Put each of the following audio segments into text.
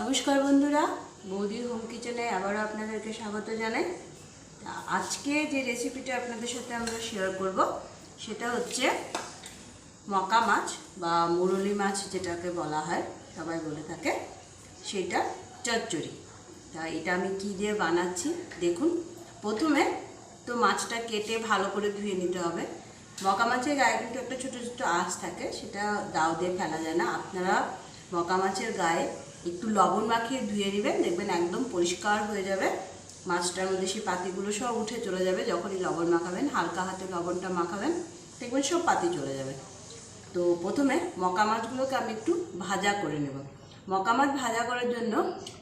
নমস্কার বন্ধুরা বৌদির হোম কিচেনে আবারও আপনাদেরকে স্বাগত জানাই। আজকে যে রেসিপিটা আপনাদের সাথে আমরা শেয়ার করব, সেটা হচ্ছে মকা মাছ বা মুরলি মাছ যেটাকে বলা হয়, সবাই বলে থাকে, সেটা চচ্চড়ি। তা এটা আমি কী দিয়ে বানাচ্ছি, দেখুন। প্রথমে তো মাছটা কেটে ভালো করে ধুয়ে নিতে হবে। মকা মাছের গায়ে কিন্তু একটা ছোটো ছোটো আঁশ থাকে, সেটা দাও দিয়ে ফেলা যায় না। আপনারা মকা মাছের গায়ে একটু লবণ মাখিয়ে ধুয়ে নেবেন, দেখবেন একদম পরিষ্কার হয়ে যাবে। মাছটার মধ্যে সেই পাতিগুলো সব উঠে চলে যাবে, যখনই লবণ মাখাবেন, হালকা হাতে লবণটা মাখাবেন, দেখবেন সব পাতি চলে যাবে। তো প্রথমে মকা মাছগুলোকে আমি একটু ভাজা করে নেব। মকা মাছ ভাজা করার জন্য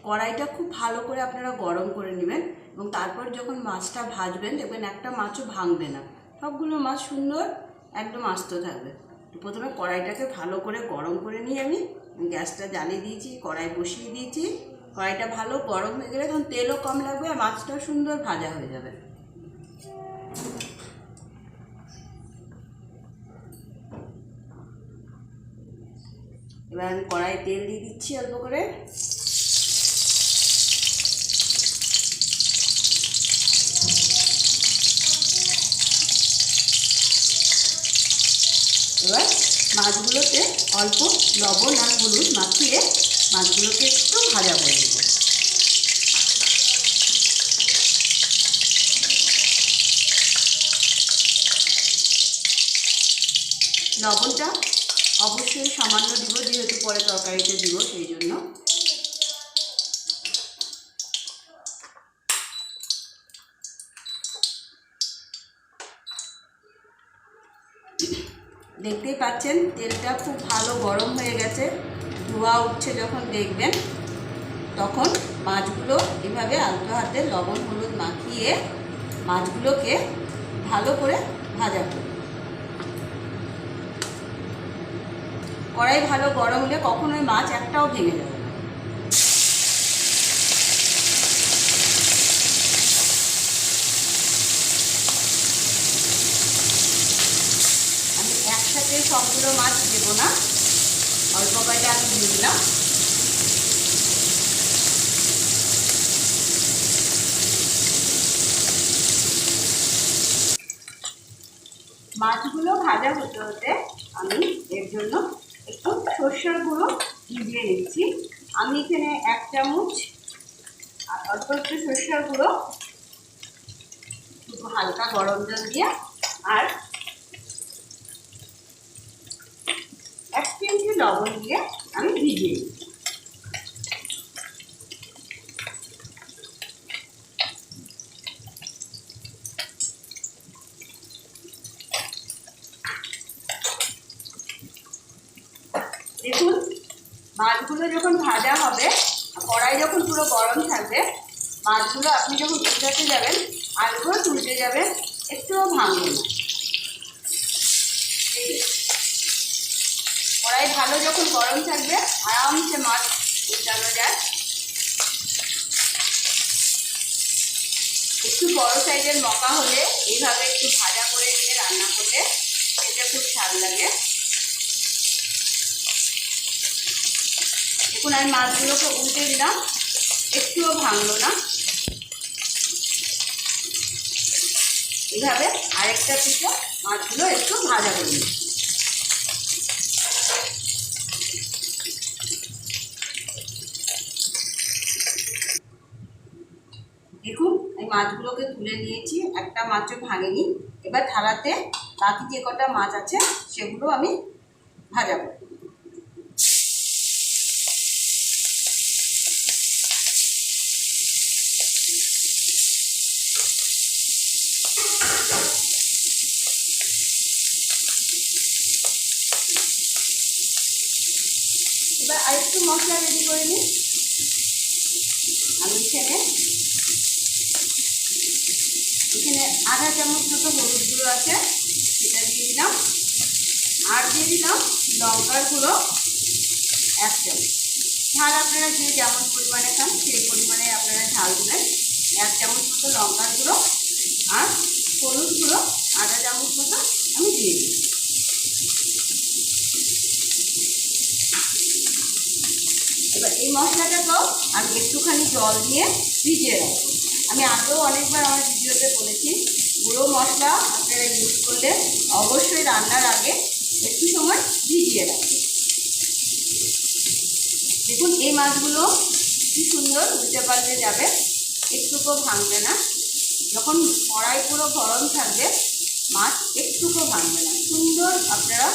কড়াইটা খুব ভালো করে আপনারা গরম করে নেবেন এবং তারপর যখন মাছটা ভাজবেন, দেখবেন একটা মাছও ভাঙবে না। সবগুলো মাছ সুন্দর একদম আস্ত থাকবে। প্রথমে কড়াইটাকে ভালো করে গরম করে নিয়ে আমি। গ্যাসটা জ্বালিয়ে দিয়েছি, কড়াই বসিয়ে দিয়েছি। কড়াইটা ভালো গরম হয়ে গেলে তখন তেলও কম লাগবে আর মাছটাও সুন্দর ভাজা হয়ে যাবে। এবার আমি কড়াই তেল দিয়ে দিচ্ছি অল্প করে। এবার মাছগুলোতে অল্প লবণ আর হলুদ মাখিয়ে মাছগুলোকে একটু ভাজা করে দেবো লবণটা অবশ্যই সামান্য দিব, যেহেতু পরে তরকারিতে দিব, সেই জন্য। দেখতেই পাচ্ছেন, তেলটা খুব ভালো গরম হয়ে গেছে। ধোয়া উঠছে যখন দেখবেন, তখন মাছগুলো এভাবে আলতো হাতে লবণ হলুদ মাখিয়ে মাছগুলোকে ভালো করে ভাজা করুন। কড়াই ভালো গরম হলে কখনোই মাছ একটাও ভেঙে যাবে না আমি একসাথে সবগুলো মাছ দেবো না। অল্প কয়টা আমি দিয়ে দিলাম। মাছগুলো ভাজা হতে হতে আমি এর জন্য একটু সর্ষের গুঁড়ো ভিজিয়ে নিচ্ছি। আমি এখানে এক চামচ আর অল্প একটু সর্ষের গুঁড়ো, একটু হালকা গরম জল দিয়ে আর এক চিমটি লবণ দিয়ে আমি ভিজিয়ে নিই দেখুন, মাছগুলো যখন ভাজা হবে কড়াই যখন পুরো গরম থাকবে, মাছগুলো আপনি যখন উল্টাতে যাবেন, আলুগুলো তুলতে যাবে একটুও ভাঙবে না এই যে। কড়াই ভালো যখন গরম থাকবে, আরামসে মাছ উল্টানো যায়। একটু বড় সাইজের মকা হলে এইভাবে একটু ভাজা করে নিয়ে রান্না করলে খেতে খুব স্বাদ লাগে। দেখুন, আমি মাছগুলোকে উল্টে দিলাম, একটুও ভাঙলো না। এভাবে আরেকটা পিঠে মাছগুলো একটু ভাজা করে নিই দেখুন এই মাছগুলোকে তুলে নিয়েছি, একটা মাছও ভাঙেনি। এবার থালাতে বাকি যে কটা মাছ আছে, সেগুলো আমি ভাজা করব এবার আরেকটু মশলা রেডি করে নিই আমি এখানে এখানে আধা চামচ মতো হলুদ গুঁড়ো আছে, সেটা দিয়ে দিলাম। আর দিয়ে দিলাম লঙ্কার গুঁড়ো, এক চামচ। ঝাল আপনারা যে যেমন পরিমাণে খান, সেই পরিমাণে আপনারা ঝাল দেবেন। এক চামচ মতো লঙ্কার গুঁড়ো আর হলুদ গুঁড়ো, আধা চামচ মতো আমি দিয়ে দিই এবার এই মশলাটাকেও আমি একটুখানি জল দিয়ে ভিজিয়ে রাখব। আমি আগেও অনেকবার আমার ভিডিওতে বলেছি, গুঁড়ো মশলা আপনারা ইউজ করলে অবশ্যই রান্নার আগে একটু সময় ভিজিয়ে রাখবেন দেখুন, এই মাছগুলো কি সুন্দর উল্টে পাল্টে যাবে, একটুকু ভাঙবে না। যখন কড়াই পুরো গরম থাকবে, মাছ একটুকু ভাঙবে না। সুন্দর আপনারা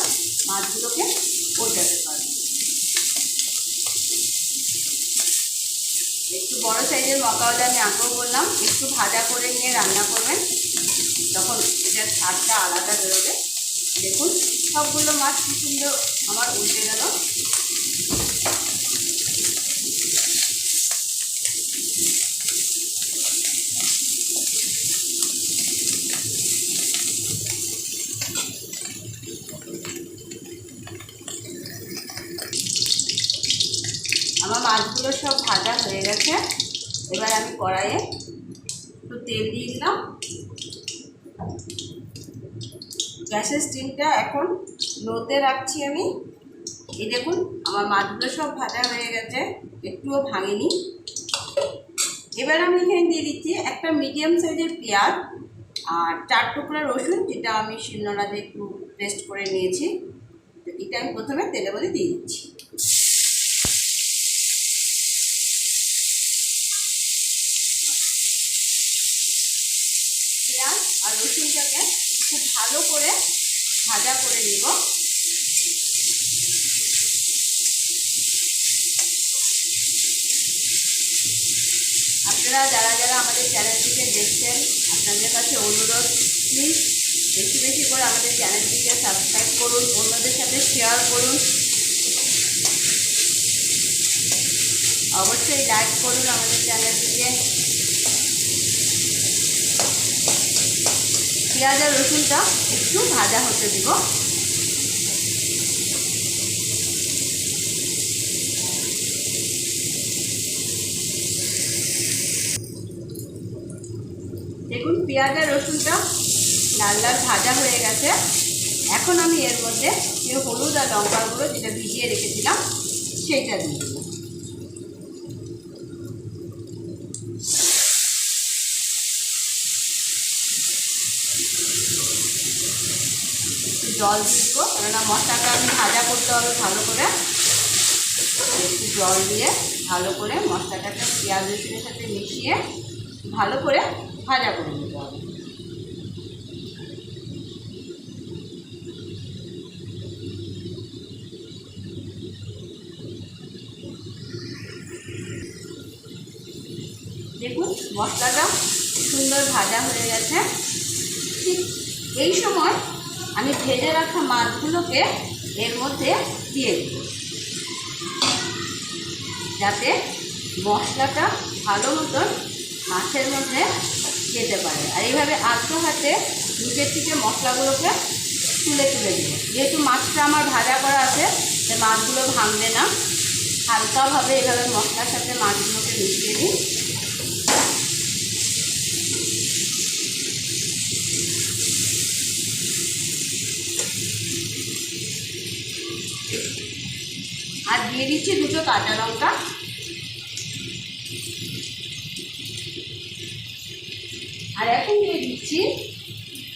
মাছগুলোকে ওঠাতে পারবেন একটু বড় সাইজের মকাওয়ালা আমি আগেও বললাম, একটু ভাজা করে নিয়ে রান্না করবেন। তখন এটার স্বাদটা আলাদা বেরোবে, দেখুন, সবগুলো মাছ কি সুন্দর আমার উল্টে গেল। মাছগুলো সব ভাজা হয়ে গেছে। এবার আমি কড়াইয়ে একটু তেল দিয়ে দিলাম। গ্যাসের স্টিমটা এখন লোতে রাখছি আমি। এই দেখুন, আমার মাছগুলো সব ভাজা হয়ে গেছে, একটুও ভাঙেনি। এবার আমি এখানে দিয়ে দিচ্ছি একটা মিডিয়াম সাইজের পেঁয়াজ আর চার টুকরা রসুন, যেটা আমি শিলনোড়াতে একটু পেস্ট করে নিয়েছি। এটা আমি প্রথমে তেলের মধ্যে দিয়ে দিচ্ছি পেঁয়াজ আর রসুনটাকে খুব ভালো করে ভাজা করে নিব। আপনারা যারা যারা আমাদের চ্যানেলটিকে দেখছেন, আপনাদের কাছে অনুরোধ প্লিজ বেশি বেশি করে আমাদের চ্যানেলটিকে সাবস্ক্রাইব করুন, অন্যদের সাথে শেয়ার করুন। অবশ্যই লাইক করুন আমাদের চ্যানেলটিকে পেঁয়াজ আর রসুনটা একটু ভাজা হতে দিব। দেখুন, পেঁয়াজ আর রসুনটা লাল লাল ভাজা হয়ে গেছে। এখন আমি এর মধ্যে যে হলুদ আর লঙ্কাগুলো যেটা ভিজিয়ে রেখেছিলাম, সেইটা দিয়ে জল দিব। কেননা মশলাটা আমি ভাজা করতে হবে ভালো করে। একটু জল দিয়ে ভালো করে মশলাটাকে পেঁয়াজ রসুনের সাথে মিশিয়ে ভালো করে ভাজা করে নিতে হবে। দেখুন, মশলাটা সুন্দর ভাজা হয়ে গেছে। ঠিক এই সময় আমি ভেজে রাখা মাছগুলোকে এর মধ্যে দিয়ে দেব। যাতে মশলাটা ভালো মতন মাছের মধ্যে যেতে পারে। আর এইভাবে আলতো হাতে নিচের থেকে মশলাগুলোকে তুলে তুলে দেবো। যেহেতু মাছটা আমার ভাজা করা আছে, তাই মাছগুলো ভাঙবে না। হালকাভাবে এভাবে মশলার সাথে মাছগুলোকে মিশিয়ে দিই আর দিয়ে দিচ্ছি দুটো কাঁচা লঙ্কা। আর এখন দিয়ে দিচ্ছি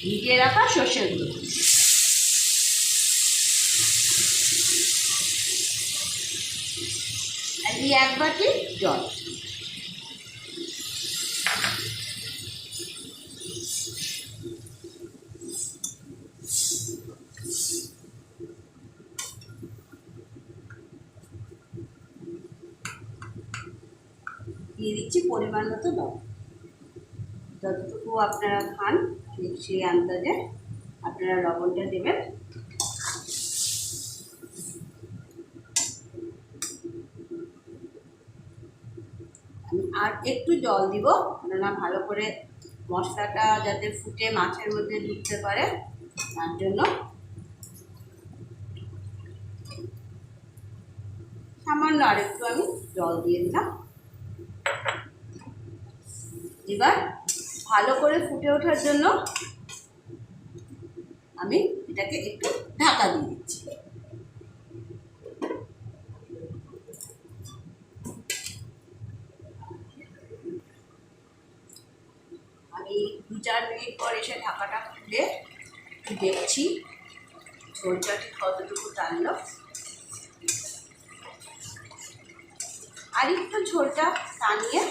ভিজিয়ে রাখা সর্ষের গুঁড়ো। আর দিয়ে এক বাটি জল দিয়ে দিচ্ছি পরিমাণ মতো লবণ। যতটুকু আপনারা খান সেই আন্দাজে আপনারা লবণটা দেবেন। আর একটু জল দিব, কেননা ভালো করে মশলাটা যাতে ফুটে মাছের মধ্যে ঢুকতে পারে, তার জন্য। সামান্য আর একটু আমি জল দিয়ে দিলাম। এবার ভালো করে ফুটে ওঠার জন্য আমি এটাকে একটু ঢাকা দিয়ে দিচ্ছি। আমি দু চার মিনিট পর এসে ঢাকাটা খুলে দেখছি ঝোলটা ঠিক কতটুকু টানলো। আর একটু ঝোলটা টানিয়ে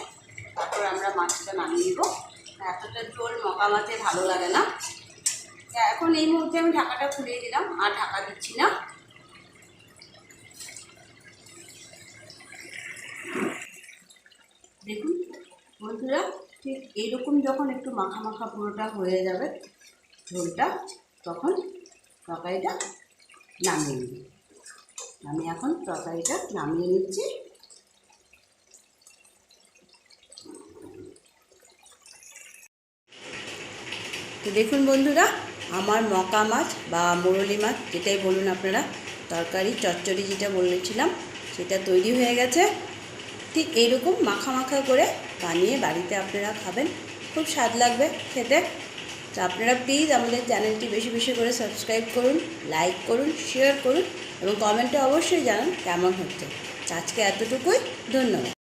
তারপর আমরা মাছটা নামিয়ে নিব। এতটা ঝোল মকা মাছে ভালো লাগে না। এখন এই মুহূর্তে আমি ঢাকাটা খুলে দিলাম, আর ঢাকা দিচ্ছি না। দেখুন, বন্ধুরা, ঠিক এইরকম যখন একটু মাখা মাখা পুরোটা হয়ে যাবে ঝোলটা, তখন তরকারিটা নামিয়ে নিই আমি এখন তরকারিটা নামিয়ে নিচ্ছি। তো দেখুন বন্ধুরা, আমার মকা মাছ বা মোরলি মাছ, যেটাই বলুন আপনারা, তরকারি, চচ্চড়ি যেটা বলেছিলাম, সেটা তৈরি হয়ে গেছে। ঠিক এইরকম মাখা মাখা করে বানিয়ে বাড়িতে আপনারা খাবেন। খুব স্বাদ লাগবে খেতে। তো আপনারা প্লিজ আমাদের চ্যানেলটি বেশি বেশি করে সাবস্ক্রাইব করুন লাইক করুন শেয়ার করুন এবং কমেন্টে অবশ্যই জানান কেমন হচ্ছে। আজকে এতটুকুই, ধন্যবাদ।